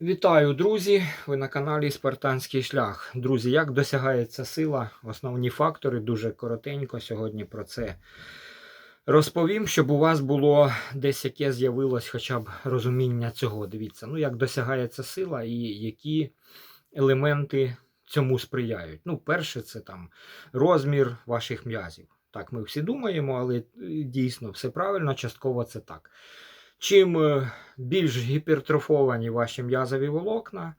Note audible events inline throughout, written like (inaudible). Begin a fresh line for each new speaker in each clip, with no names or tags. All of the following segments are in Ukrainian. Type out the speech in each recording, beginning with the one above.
Вітаю, друзі! Ви на каналі Спартанський шлях. Друзі, як досягається сила? Основні фактори дуже коротенько сьогодні про це розповім, щоб у вас було десь яке з'явилось хоча б розуміння цього. Дивіться, ну як досягається сила і які елементи цьому сприяють. Ну, перше, це там розмір ваших м'язів. Так, ми всі думаємо, але е, дійсно все правильно, частково це так. Чим е, більш гіпертрофовані ваші м'язові волокна,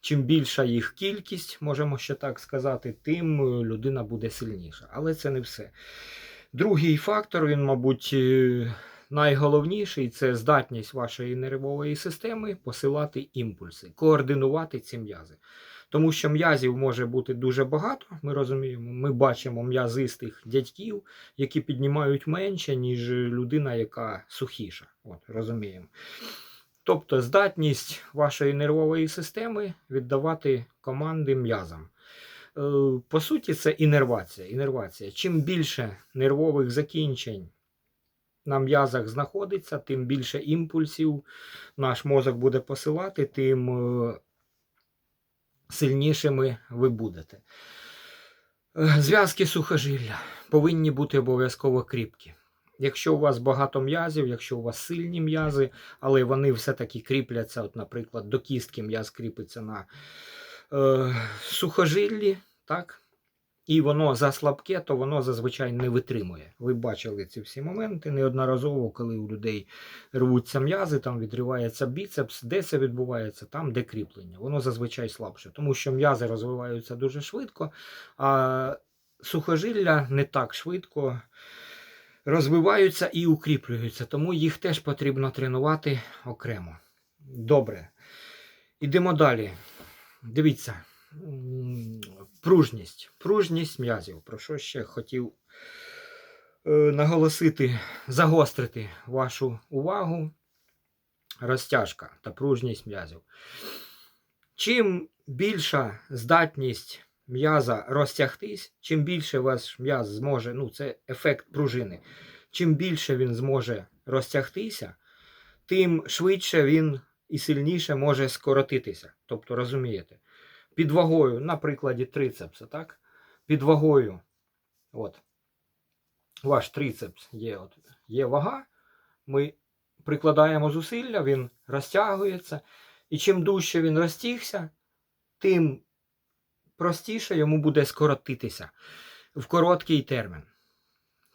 чим більша їх кількість, можемо ще так сказати, тим е, людина буде сильніша. Але це не все. Другий фактор, він, мабуть, е, найголовніший це здатність вашої нервової системи посилати імпульси, координувати ці м'язи. Тому що м'язів може бути дуже багато, ми розуміємо. Ми бачимо м'язистих дядьків, які піднімають менше, ніж людина, яка сухіша. От, розуміємо. Тобто здатність вашої нервової системи віддавати команди м'язам. Е, По суті, це інервація. інервація. Чим більше нервових закінчень на м'язах знаходиться, тим більше імпульсів наш мозок буде посилати, тим е, сильнішими ви будете. Е, Зв'язки сухожилля повинні бути обов'язково кріпкі. Якщо у вас багато м'язів, якщо у вас сильні м'язи, але вони все-таки кріпляться, от, наприклад, до кістки м'яз кріпиться на е, сухожиллі, так? І воно заслабке, то воно зазвичай не витримує. Ви бачили ці всі моменти неодноразово, коли у людей рвуться м'язи, там відривається біцепс. Де це відбувається? Там, де кріплення. Воно зазвичай слабше, тому що м'язи розвиваються дуже швидко, а сухожилля не так швидко розвиваються і укріплюються, тому їх теж потрібно тренувати окремо. Добре. Ідемо далі. Дивіться. Пружність. Пружність м'язів. Про що ще хотів е, наголосити, загострити вашу увагу. Розтяжка та пружність м'язів. Чим більша здатність м'яза розтягтись, чим більше ваш м'яз зможе, ну це ефект пружини, чим більше він зможе розтягтися, тим швидше він і сильніше може скоротитися. Тобто, розумієте, під вагою, на прикладі трицепса, так? Під вагою, от, ваш трицепс є, от, є вага, ми прикладаємо зусилля, він розтягується, і чим дужче він розтягся, тим простіше йому буде скоротитися в короткий термін.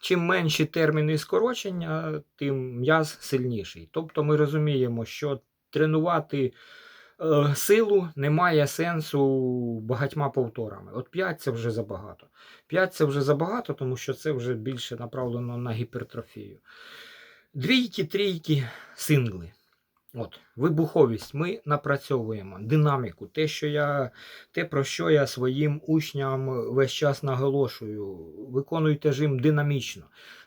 Чим менші терміни скорочення, тим м'яз сильніший. Тобто ми розуміємо, що тренувати силу немає сенсу багатьма повторами. От 5 це вже забагато. 5 це вже забагато, тому що це вже більше направлено на гіпертрофію. Двійки, трійки, сингли. От, вибуховість ми напрацьовуємо, динаміку, те, що я, те, про що я своїм учням весь час наголошую. Виконуйте жим динамічно.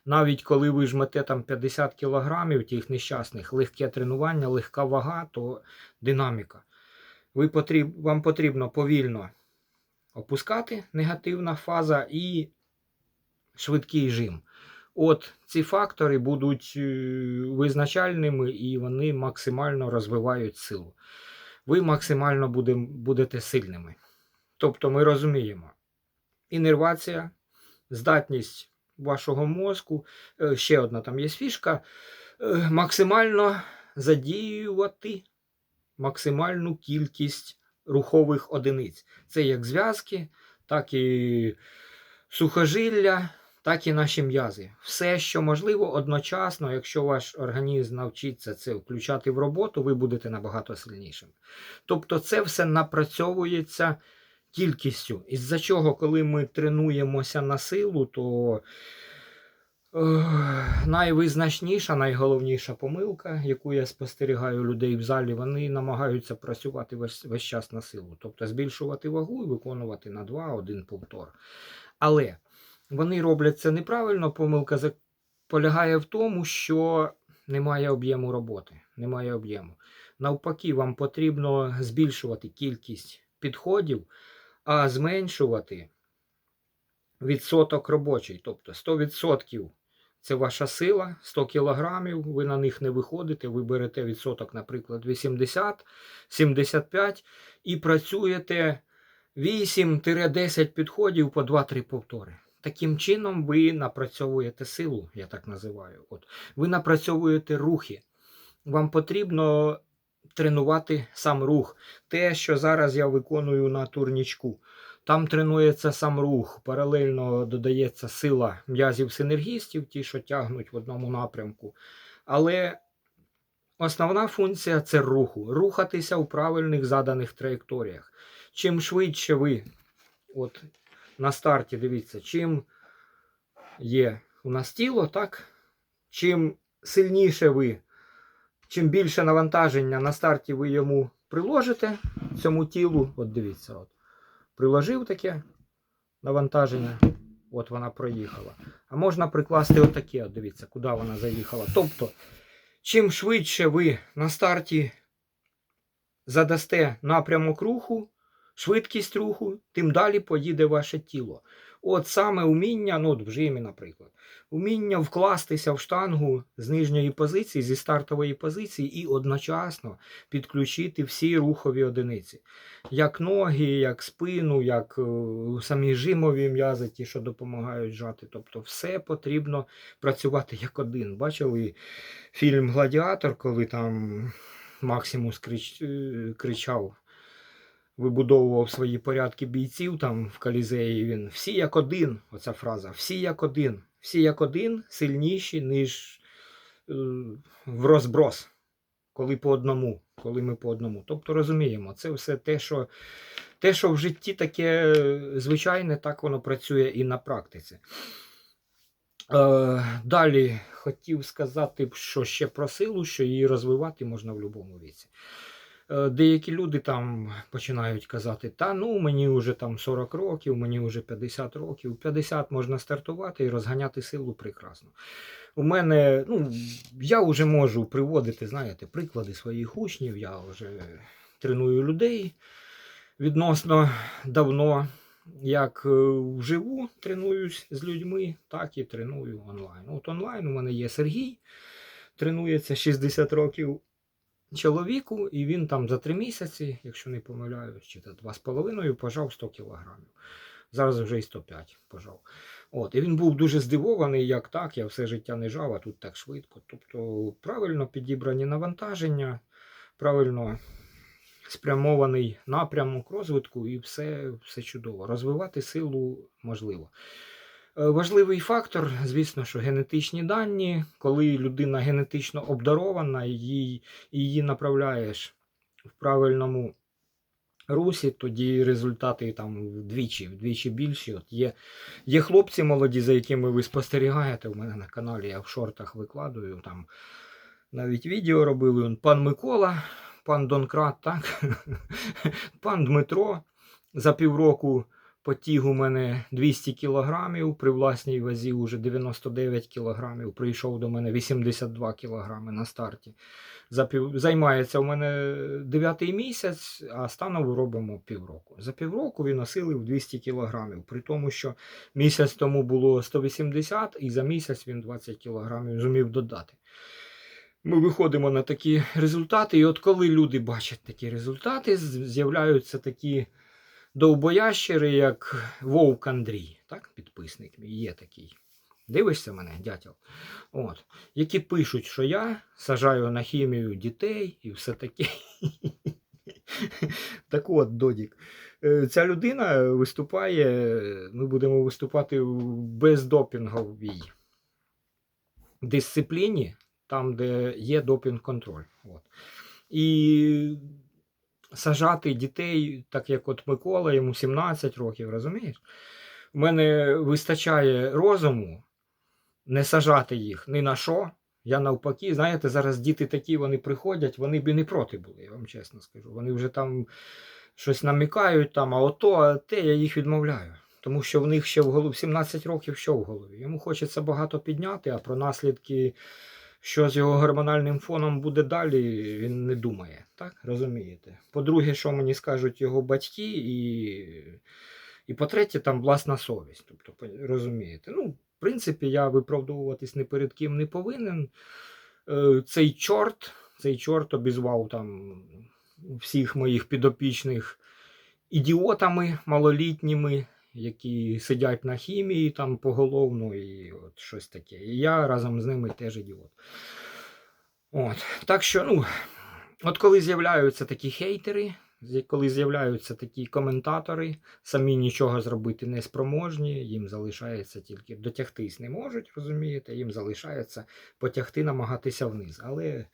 Навіть коли ви жмете там 50 кілограмів тих нещасних, легке тренування, легка вага, то динаміка. Ви потріб, вам потрібно повільно опускати негативна фаза і швидкий жим. От ці фактори будуть е, визначальними і вони максимально розвивають силу. Ви максимально буде, будете сильними. Тобто ми розуміємо, інервація, здатність вашого мозку, е, ще одна там є фішка, е, максимально задіювати максимальну кількість рухових одиниць. Це як зв'язки, так і сухожилля так і наші м'язи. Все, що можливо, одночасно, якщо ваш організм навчиться це включати в роботу, ви будете набагато сильнішим. Тобто, це все напрацьовується кількістю. Із-за чого, коли ми тренуємося на силу, то найвизначніша, найголовніша помилка, яку я спостерігаю людей в залі, вони намагаються працювати весь, весь час на силу, тобто збільшувати вагу і виконувати на 2-1 повтор. Але вони роблять це неправильно. Помилка полягає в тому, що немає об'єму роботи. Немає об'єму. Навпаки, вам потрібно збільшувати кількість підходів, а зменшувати відсоток робочий. Тобто 100% це ваша сила, 100 кілограмів, ви на них не виходите, ви берете відсоток, наприклад, 80, 75 і працюєте 8-10 підходів по 2-3 повтори. Таким чином ви напрацьовуєте силу, я так називаю. От. Ви напрацьовуєте рухи. Вам потрібно тренувати сам рух. Те, що зараз я виконую на турнічку. Там тренується сам рух, паралельно додається сила м'язів синергістів, ті, що тягнуть в одному напрямку. Але основна функція це руху. Рухатися у правильних заданих траєкторіях. Чим швидше ви, от на старті, дивіться, чим є у нас тіло, так? Чим сильніше ви, чим більше навантаження на старті ви йому приложите цьому тілу, от дивіться, от, приложив таке навантаження, от вона проїхала. А можна прикласти отаке, от дивіться, куди вона заїхала. Тобто, чим швидше ви на старті задасте напрямок руху, швидкість руху, тим далі поїде ваше тіло. От саме уміння, ну от в жимі, наприклад, уміння вкластися в штангу з нижньої позиції, зі стартової позиції, і одночасно підключити всі рухові одиниці. Як ноги, як спину, як е, самі жимові м'язи, ті, що допомагають жати. Тобто все потрібно працювати як один. Бачили фільм Гладіатор, коли там Максимус крич, е, кричав вибудовував свої порядки бійців там в Калізеї. Він всі як один. Оця фраза. Всі як один. Всі як один сильніші, ніж е, в розброс. Коли по одному. Коли ми по одному. Тобто розуміємо, це все те, що. Те, що в житті таке е, звичайне, так воно працює і на практиці. Е, далі хотів сказати, що ще про силу, що її розвивати можна в будь-якому віці. Е, Деякі люди там починають казати, та ну мені вже там 40 років, мені вже 50 років. 50 можна стартувати і розганяти силу прекрасно. У мене, ну, я вже можу приводити, знаєте, приклади своїх учнів. Я вже треную людей відносно давно. Як е, вживу тренуюсь з людьми, так і треную онлайн. От онлайн у мене є Сергій, тренується 60 років чоловіку, і він там за 3 місяці, якщо не помиляюсь, чи то 2,5 пожав 100 кілограмів. Зараз вже і 105 пожав. От, і він був дуже здивований, як так, я все життя не жав, а тут так швидко. Тобто правильно підібрані навантаження, правильно спрямований напрямок розвитку, і все, все чудово. Розвивати силу можливо. Е, Важливий фактор, звісно, що генетичні дані, коли людина генетично обдарована, її, її направляєш в правильному русі, тоді результати там вдвічі, вдвічі більші. От є, є хлопці молоді, за якими ви спостерігаєте. У мене на каналі я в шортах викладую. Там навіть відео робили. Пан Микола, пан Донкрат, так? (laughs) пан Дмитро за півроку. Потіг у мене 200 кілограмів, при власній вазі вже 99 кілограмів. Прийшов до мене 82 кілограми на старті. Займається у мене 9 місяць, а станом робимо півроку. За півроку він осилив 200 кілограмів, при тому, що місяць тому було 180, і за місяць він 20 кілограмів зумів додати. Ми виходимо на такі результати, і от коли люди бачать такі результати, з'являються такі довбоящери, як Вовк Андрій, так, підписник мій є такий. Дивишся мене, дятел? От. Які пишуть, що я сажаю на хімію дітей і все таке. (laughs) Так от, Додік. Е, Ця людина виступає, ми будемо виступати в бездопінговій дисципліні, там, де є допінг-контроль. І сажати дітей, так як от Микола, йому 17 років, розумієш? У мене вистачає розуму не сажати їх ні на що. Я навпаки, знаєте, зараз діти такі, вони приходять, вони б і не проти були, я вам чесно скажу. Вони вже там щось намікають, там, а ото, а те, я їх відмовляю. Тому що в них ще в голові 17 років що в голові. Йому хочеться багато підняти, а про наслідки, що з його гормональним фоном буде далі, він не думає. Так? Розумієте? По-друге, що мені скажуть його батьки, і, і по-третє, там власна совість. Тобто, розумієте? Ну, принципі, я виправдовуватись ні перед ким не повинен. Е, Цей чорт, цей чорт обізвав там всіх моїх підопічних ідіотами малолітніми, які сидять на хімії там поголовно і от щось таке. І я разом з ними теж ідіот. От. Так що, ну, от коли з'являються такі хейтери, коли з'являються такі коментатори, самі нічого зробити не спроможні, їм залишається тільки дотягтись не можуть, розумієте, їм залишається потягти, намагатися вниз. Але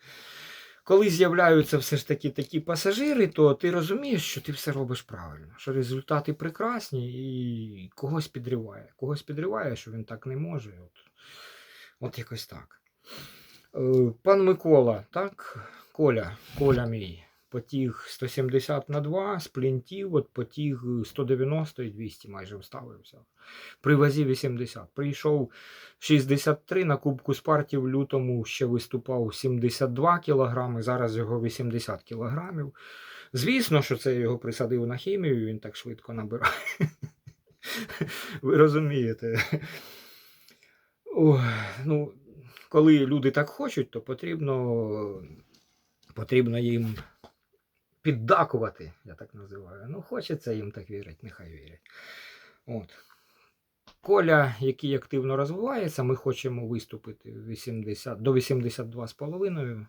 коли з'являються все ж таки такі пасажири, то ти розумієш, що ти все робиш правильно, що результати прекрасні і когось підриває. Когось підриває, що він так не може. От, от якось так. Е, Пан Микола, так, Коля, Коля мій, потіг 170 на 2, сплінтів, от потіг 190 і 200 майже вставився. При вазі 80. Прийшов 63 на Кубку Спарті в лютому ще виступав 72 кілограми, зараз його 80 кілограмів. Звісно, що це його присадив на хімію, він так швидко набирає. (laughs) Ви розумієте. Ну, коли люди так хочуть, то потрібно, потрібно їм піддакувати, я так називаю. Ну, хочеться їм так вірити, нехай вірять. От. Коля, який активно розвивається, ми хочемо виступити 80, до 82,5,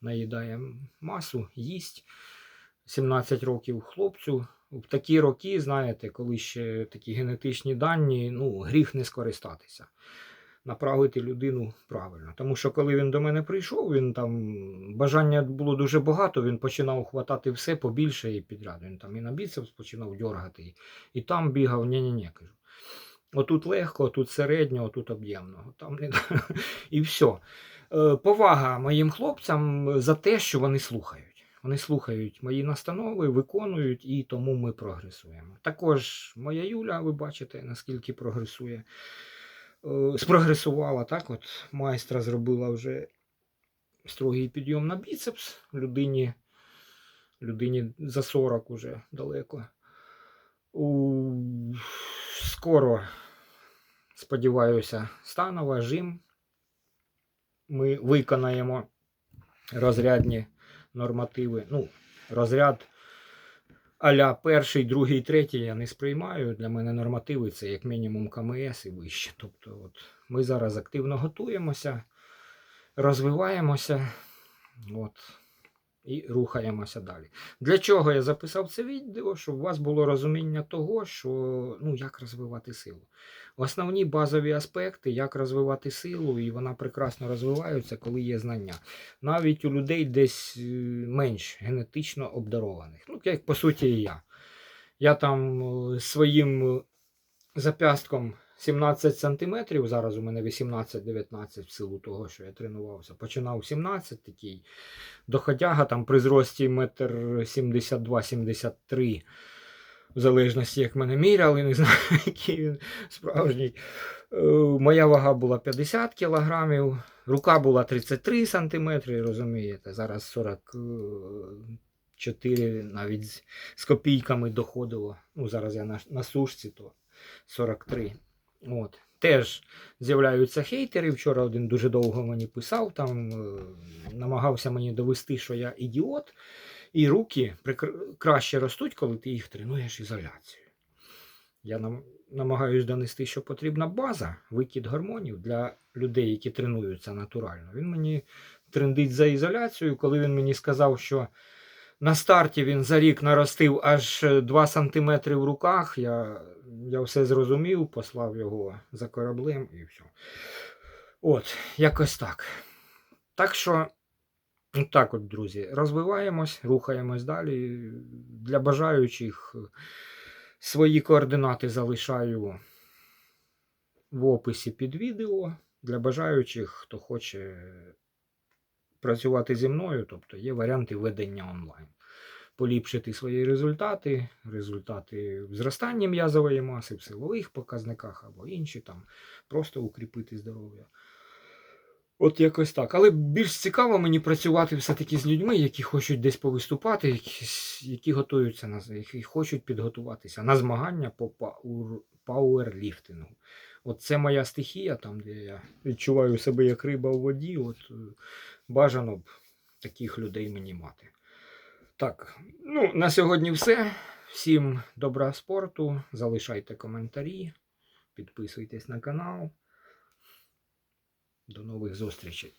наїдає масу, їсть 17 років хлопцю. В такі роки, знаєте, коли ще такі генетичні дані, ну, гріх не скористатися направити людину правильно. Тому що коли він до мене прийшов, він там бажання було дуже багато, він починав хватати все побільше і підряд. Він там і на біцепс починав дергати, і, там бігав, ні-ні-ні, кажу. Отут легко, отут середньо, отут об'ємно. Там не... (laughs) І все. Е, Повага моїм хлопцям за те, що вони слухають. Вони слухають мої настанови, виконують, і тому ми прогресуємо. Також моя Юля, ви бачите, наскільки прогресує спрогресувала. Так, от майстра зробила вже строгий підйом на біцепс. Людині, людині за 40 уже далеко. У... Скоро, сподіваюся, станова, жим. Ми виконаємо розрядні нормативи. Ну, розряд Аля перший, другий, третій я не сприймаю. Для мене нормативи це як мінімум КМС і вище. Тобто, от, ми зараз активно готуємося, розвиваємося от, і рухаємося далі. Для чого я записав це відео? Щоб у вас було розуміння того, що ну, як розвивати силу. Основні базові аспекти, як розвивати силу, і вона прекрасно розвивається, коли є знання. Навіть у людей десь е, менш генетично обдарованих. Ну, як по суті і я. Я там е, своїм е, зап'ястком 17 сантиметрів, зараз у мене 18-19 в силу того, що я тренувався. Починав 17 такий. Доходяга там при зрості 1,72-73 в залежності, як мене міряли, не знаю, (laughs) який він справжній. Е, Моя вага була 50 кілограмів, рука була 33 сантиметри, розумієте, зараз 44 навіть з, з копійками доходило. Ну, зараз я на, на сушці, то 43. От. Теж з'являються хейтери. Вчора один дуже довго мені писав, там е, намагався мені довести, що я ідіот. І руки краще ростуть, коли ти їх тренуєш ізоляцією. Я нам, намагаюся донести, що потрібна база, викид гормонів для людей, які тренуються натурально. Він мені трендить за ізоляцією, коли він мені сказав, що на старті він за рік наростив аж 2 см в руках. Я, я все зрозумів, послав його за кораблем і все. От, якось так. Так що. Так от, друзі, розвиваємось, рухаємось далі. Для бажаючих е, свої координати залишаю в описі під відео. Для бажаючих, хто хоче працювати зі мною, тобто є варіанти ведення онлайн. Поліпшити свої результати, результати в зростанні м'язової маси, в силових показниках або інші там, просто укріпити здоров'я. От якось так. Але більш цікаво мені працювати все-таки з людьми, які хочуть десь повиступати, які, які готуються на які хочуть підготуватися на змагання по пауер, пауерліфтингу. От це моя стихія, там, де я відчуваю себе як риба у воді. От бажано б таких людей мені мати. Так, ну, на сьогодні все. Всім добра спорту. Залишайте коментарі, підписуйтесь на канал. До нових зустрічей.